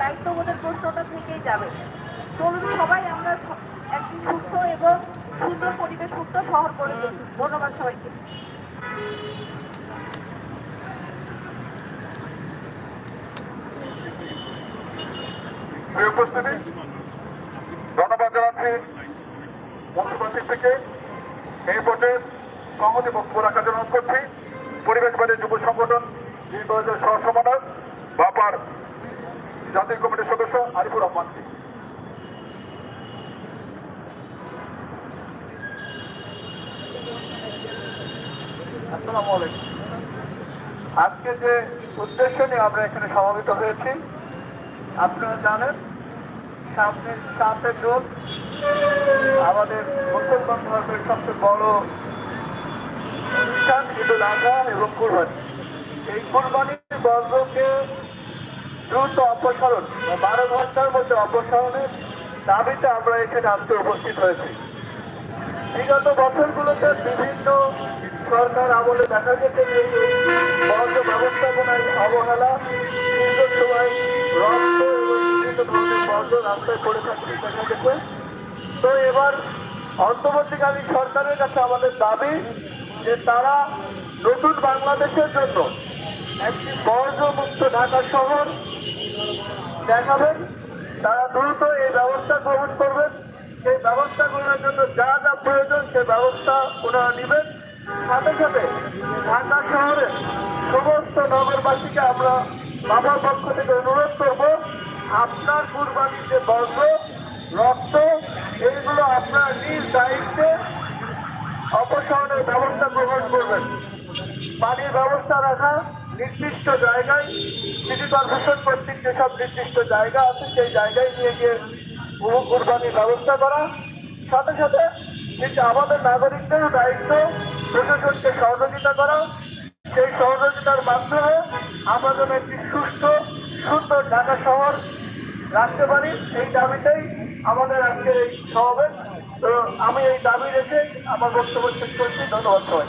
দায়িত্ববোধের প্রশ্নটা থেকেই যাবে। চলুন সবাই আমরা একটি সুস্থ এবং সুন্দর পরিবেশ মুক্ত শহর করে ধন্যবাদ সবাইকে। উপস্থিতি ধন্যবাদ জানাচ্ছি মুন্সিপালিটি থেকে। এই ভোটে সংহতি বক্তব্য রাখার জন্য করছি। পরিবেশবাদী যুব সংগঠন সহ সমানক বাপার জাতীয় কমিটির সদস্য আরিফুর রহমানকে আজকে যে উদ্দেশ্য নিয়ে আমরা এখানে সমবেত হয়েছি আপনারা জানেন সামনের সাতের জুন আমাদের মুসলমান ধর্মের সবচেয়ে বড় অনুষ্ঠান ঈদুল আজহা এবং কুরবানি। এই কুরবানির বর্গকে দ্রুত অপসারণ, বারো ঘণ্টার মধ্যে অপসারণের দাবিতে আমরা এখানে আজকে উপস্থিত হয়েছি। বিগত বছরগুলোতে বিভিন্ন সরকার আমলে দেখা গেছে যে বর্জ্য ব্যবস্থাপনায় অবহেলা দীর্ঘ সময় তো এবার অন্তর্বর্তীকালীন সরকারের কাছে আমাদের দাবি যে তারা নতুন বাংলাদেশের জন্য একটি বর্জ্যমুক্ত ঢাকা শহর দেখাবেন। তারা দ্রুত এই ব্যবস্থা গ্রহণ করবেন। সেই ব্যবস্থা গ্রহণের জন্য যা যা প্রয়োজন সে ব্যবস্থা ওনারা নেবেন। সাথে সাথে ঢাকা শহরের সমস্ত নগরবাসীকে আমরা বাবার পক্ষ থেকে অনুরোধ করব, আপনার কুরবানির যে বর্জ্য রক্ত, এইগুলো আপনার নিজ দায়িত্বে অপসারণের ব্যবস্থা গ্রহণ করবেন। পানির ব্যবস্থা রাখা নির্দিষ্ট জায়গায় সিটি কর্পোরেশন কর্তৃক যেসব নির্দিষ্ট জায়গা আছে, সেই জায়গায় নিয়ে গিয়ে কুরবানির ব্যবস্থা করা। সাথে সাথে কিন্তু আমাদের নাগরিকদেরও দায়িত্ব প্রশাসনকে সহযোগিতা করা। সেই সহযোগিতার মাধ্যমে আমরা যেন একটি সুস্থ, সুন্দর ঢাকা শহর রাখতে পারি। এই দাবিতেই আমাদের আজকের এই সমাবেশ। তো আমি এই দাবি রেখে আমার বক্তব্য শেষ করছি। ধন্যবাদ সবাই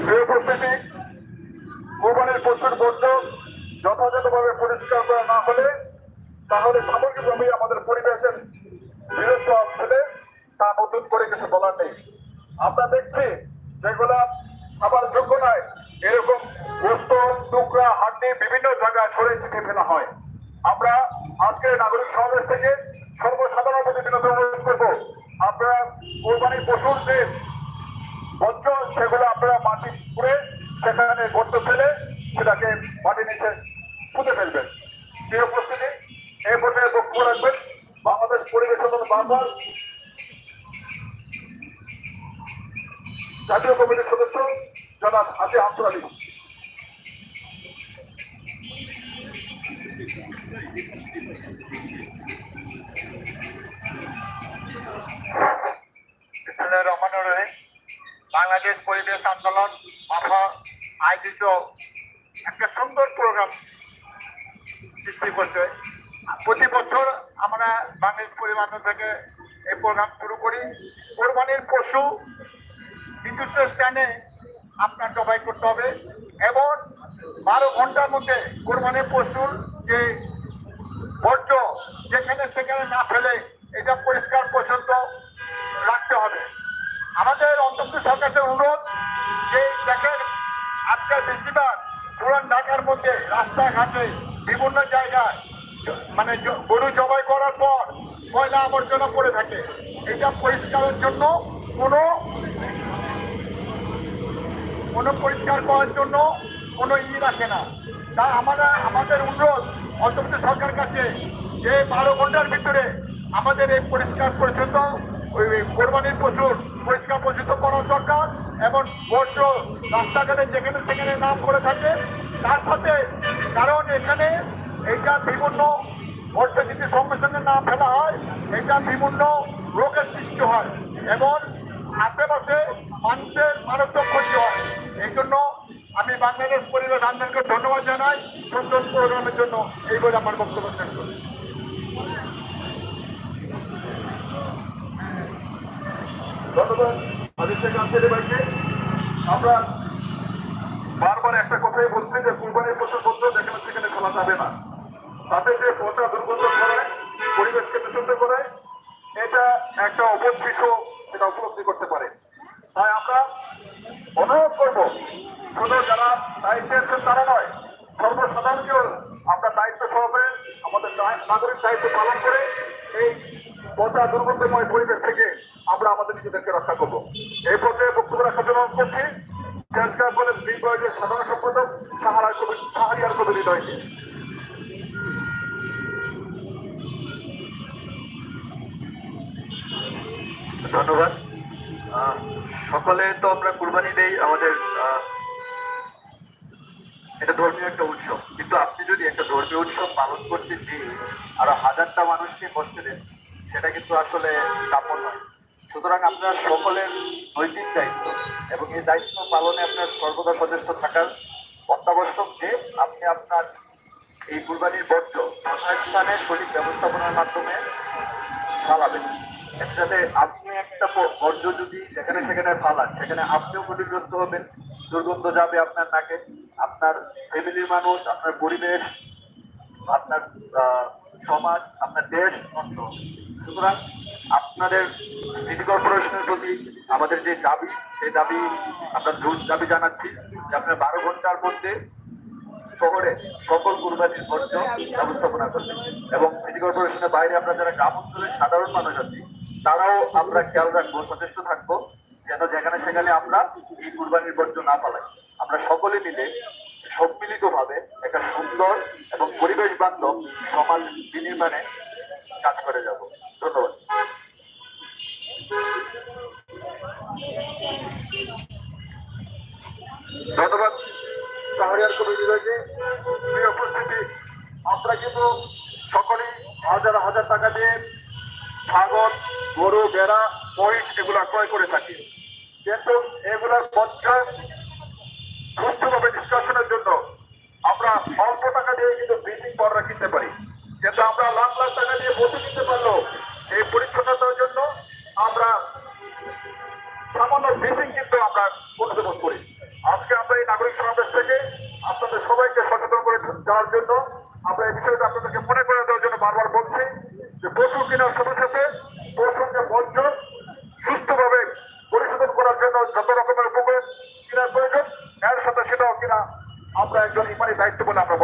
প্রিয় উপস্থিতি কোরবানির পশুর বর্জ্য যথাযথভাবে পরিষ্কার করা না হলে তাহলে সামগ্রিকভাবে আমাদের পরিবেশের বিরুদ্ধ ফেলে তা নতুন করে কিছু বলার নেই আমরা দেখছি যেগুলা আবার যোগ্য নয়। এরকম গোস্ত টুকরা, হাড্ডি বিভিন্ন জায়গায় ছড়িয়ে ছিটিয়ে ফেলা হয়। আমরা আজকের নাগরিক সমাবেশ থেকে সর্বসাধারণ প্রতি বিনোদন অনুরোধ করব, আপনারা কোরবানির পশুর যে বর্জ্য, সেগুলো আপনারা মাটি পুড়ে সেখানে গর্ত ফেলে সেটাকে মাটি নিচে পুঁতে ফেলবেন। প্রিয় উপস্থিতি এই পর্যায়ে বক্তব্য রাখবেন। বাংলাদেশ পরিবেশ বারবার জাতীয় কমিটির সদস্য জনাব হাজি আব্দুল আলী। বাংলাদেশ পরিবেশ আন্দোলন আয়োজিত একটা সুন্দর প্রোগ্রাম সৃষ্টি করছে। প্রতি বছর আমরা বাংলাদেশ পরিবেশ থেকে এই প্রোগ্রাম শুরু করি। কোরবানির পশু নির্দিষ্ট স্থানে আপনার জবাই করতে হবে এবং বারো ঘণ্টার মধ্যে কোরবানির পশুর যে বর্জ্য যেখানে সেখানে না ফেলে এটা পরিষ্কার, পরিচ্ছন্ন রাখতে হবে। আমাদের অন্তত সরকারের অনুরোধ যে দেখেন আজকাল বেশিরভাগ পুরান ঢাকার মধ্যে রাস্তাঘাটে বিভিন্ন জায়গায় মানে গরু জবাই করার পর ময়লা আবর্জনা পড়ে থাকে। এটা পরিষ্কারের জন্য কোনো কোনো পরিষ্কার করার জন্য কোনো ই রাখে না। তা আমরা, আমাদের অনুরোধ অন্তর্গত সরকার কাছে যে বারো ঘণ্টার ভিতরে আমাদের এই পরিষ্কার পরিচ্ছন্ন, ওই কোরবানির পশুর পরিষ্কার পরিচ্ছন্ন করার দরকার এবং বর্জ্য রাস্তাঘাটে যেখানে সেখানে নাম করে থাকে, তার সাথে, কারণ এখানে এইটা বিভিন্ন বর্জ্য যদি সঙ্গে সঙ্গে না ফেলা হয় এটা বিভিন্ন রোগের সৃষ্টি হয়। এবং আশেপাশে মানুষের মারাত্মক ক্ষতি হয়। এই জন্য আমি বাংলাদেশ পরিবেশ আন্দোলনকে ধন্যবাদ জানাই। সুন্দর প্রোগ্রামের জন্য এই বলে আমার বক্তব্য শেষ করি। ধন্যবাদ। আমরা বারবার একটা কথাই বলছি যে কুরবানির পশু পত্র যেখানে সেখানে খোলা যাবে না। তাতে যে পচা দুর্গন্ধ ছড়ায়, পরিবেশকে দূষিত করে, এটা একটা শিশু এটা উপলব্ধি করতে পারে। তাই আমরা অনুরোধ করব, শুধু যারা দায়িত্বে আছেন তারা নয় সর্বসাধারণকেও আমরা দায়িত্ব সহকারে, আমাদের নাগরিক দায়িত্ব পালন করে এই পচা দুর্গন্ধময় পরিবেশ থেকে আমরা আমাদের নিজেদেরকে রক্ষা করব। এই পর্যায়ে বক্তব্য রাখার জন্য করছি চেষ্টা কলেজ বি কলেজের সাধারণ সম্পাদক সাহারার কবির সাহারিয়ার কবির হৃদয়কে আমাদের এটা ধর্মীয় একটা উৎসব। কিন্তু আপনি যদি একটা ধর্মীয় উৎসব পালন করতে গিয়ে আরও হাজারটা মানুষকে কষ্ট দেন, সেটা কিন্তু আসলে কাম্য নয়। সুতরাং আপনার সকলের নৈতিক দায়িত্ব এবং এই দায়িত্ব পালনে আপনার সর্বদা সচেষ্ট থাকার অত্যাবশ্যক যে আপনি আপনার এই কুরবানির বর্জ্য যথাস্থানে সঠিক ব্যবস্থাপনার মাধ্যমে ফালাবেন একসাথে আপনি একটা বর্জ্য যদি যেখানে সেখানে ফালান সেখানে আপনিও ক্ষতিগ্রস্ত হবেন, দুর্গন্ধ যাবে আপনার নাকে, আপনার ফ্যামিলির মানুষ, আপনার পরিবেশ, আপনার সমাজ, আপনার দেশ নষ্ট সুতরাং আপনাদের সিটি কর্পোরেশনের প্রতি আমাদের যে দাবি, সেই দাবি আমরা দ্রুত দাবি জানাচ্ছি যে আপনার বারো ঘণ্টার মধ্যে শহরে সকল কুরবানির বর্জ্য ব্যবস্থাপনা করবে এবং সিটি কর্পোরেশনের বাইরে আমরা যারা গ্রাম অঞ্চলের সাধারণ মানুষ আছি তারাও আমরা খেয়াল রাখব, সচেষ্ট থাকব, যেন যেখানে সেখানে আমরা এই কুরবানির বর্জ্য না পালাই। আমরা সকলে মিলে সম্মিলিত ভাবে একটা সুন্দর এবং পরিবেশ বান্ধব সমাজ বিনির্মাণে কাজ করে যাব। ধন্যবাদ। ধন্যবাদ। শাহরিয়ার হৃদয়কে প্রিয় উপস্থিতি, আমরা কিন্তু সকলেই হাজার হাজার টাকা দিয়ে ছাগল, গরু বেড়া মহিষ এগুলা ক্রয় করে থাকে। কিন্তু এগুলোর মধ্যে সুস্থভাবে নিষ্কাশনের জন্য আমরা অল্প টাকা দিয়ে কিন্তু ব্লিচিং পাউডার কিনতে পারি। কিন্তু আমরা লাখ লাখ টাকা দিয়ে বসে কিনতে পারলেও এই পরিচ্ছন্নতার জন্য আমরা সামান্য ব্লিচিং কিন্তু আমরা অনুধাবন করি আজকে আমরা এই নাগরিক সমাবেশ থেকে আপনাদের সবাইকে সচেতন করে দেওয়ার জন্য আমরা এই বিষয়টা আপনাদেরকে মনে করে দেওয়ার জন্য বারবার বলছি যে পশু কেনার সাথে সাথে পশুকে বর্জ্য সুস্থভাবে পরিশোধন করার জন্য যত রকমের উপকরণ কেনার প্রয়োজন, এর সাথে সেটাও কিনা আমরা একজন ইমানি দায়িত্ব বলে আমরা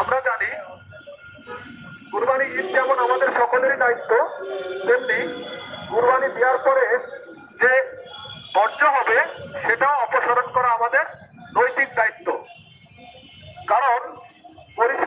আমরা জানি কুরবানি ঈদ যেমন আমাদের সকলেরই দায়িত্ব, তেমনি কুরবানি দেওয়ার পরে যে বর্জ্য হবে সেটা অপসারণ করা আমাদের নৈতিক দায়িত্ব। কারণ